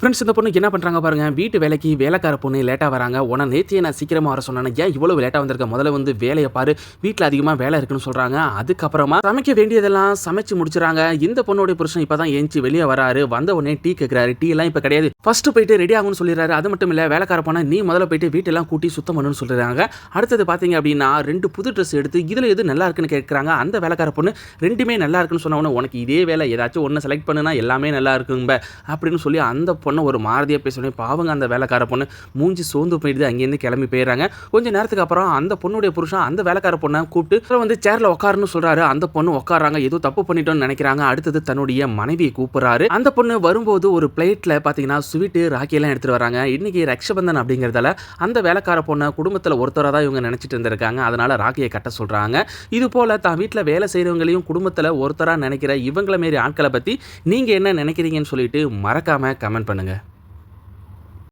Friends இந்த பொண்ணுக்கு என்ன பண்ணுறாங்க பாருங்க? வீட்டு வேலைக்கு வேலைக்கார பொண்ணு லேட்டாக வராங்க. உடனே நேத்தியை நான் சீக்கிரமாக வர சொன்னேன் ஏன் இவ்வளோ லேட்டாக வந்திருக்க? முதல்ல வந்து வேலையை பாரு. வீட்டில் அதிகமாக வேலை இருக்குன்னு சொல்கிறாங்க அதுக்கப்புறமா சமைக்க வேண்டியதெல்லாம் சமைச்சு முடிச்சுறாங்க. இந்த பொண்ணுடைய புருஷன் இப்போ தான் ஏஞ்சி வெளியே வராரு. வந்த உடனே டீ கேட்குறாரு டீ எல்லாம் இப்போ கிடையாது. ஃபர்ஸ்ட் போயிட்டு ரெடி ஆகும்னு சொல்லிடுறாரு. அது மட்டும் இல்லை வேலைக்கார பொண்ணை நீ முதல்ல போயிட்டு வீட்டெல்லாம் கூட்டி சுத்தம் பண்ணுன்னு சொல்லிடுறாங்க. அடுத்தது பார்த்தீங்க அப்படின்னா ரெண்டு புது ட்ரெஸ் எடுத்து இதில் எது நல்லா இருக்குன்னு கேட்குறாங்க அந்த வேலைக்கார பொண்ணு ரெண்டுமே நல்லா இருக்குன்னு சொன்ன உனக்கு இதே வேலை ஏதாச்சும் ஒன்று செலக்ட் பண்ணுனா எல்லாமே நல்லா இருக்குங்க அப்படின்னு சொல்லி அந்த பொண்ணை ஒரு மாரதியாக பேசணும் பாவங்க அந்த வேலைக்கார பொண்ணு. மூஞ்சி சோர்ந்து போயிடுது அங்கேருந்து கிளம்பி போயிடுறாங்க. கொஞ்ச நேரத்துக்கு அப்புறம் அந்த பொண்ணுடைய புருஷன் அந்த வேலைக்கார பொண்ணை கூப்பிட்டு வந்து சேரில் உட்காருன்னு சொல்றாரு. அந்த பொண்ணு உட்காராங்க ஏதோ தப்பு பண்ணிட்டோம்னு நினைக்கிறாங்க. அடுத்தது தன்னுடைய மனைவியை கூப்பிடுறாரு. அந்த பொண்ணு வரும்போது ஒரு பிளேட்டில் பார்த்தீங்கன்னா ஸ்வீட்டு ராக்கியெல்லாம் எடுத்துட்டு வராங்க. இன்னைக்கு ரக்ஷபந்தன் அப்படிங்கிறதால அந்த வேலைக்கார பொண்ணை குடும்பத்தில் ஒருத்தராக தான் இவங்க நினச்சிட்டு இருந்திருக்காங்க. அதனால ராக்கியை கட்ட சொல்கிறாங்க இது போல் தான் வீட்டில் வேலை செய்கிறவங்களையும் குடும்பத்தில் ஒருத்தராக நினைக்கிற இவங்கள மாரி ஆட்களை பற்றி நீங்கள் என்ன நினைக்கிறீங்கன்னு சொல்லிட்டு மறக்காமல் கமெண்ட் பண்ணுங்கள்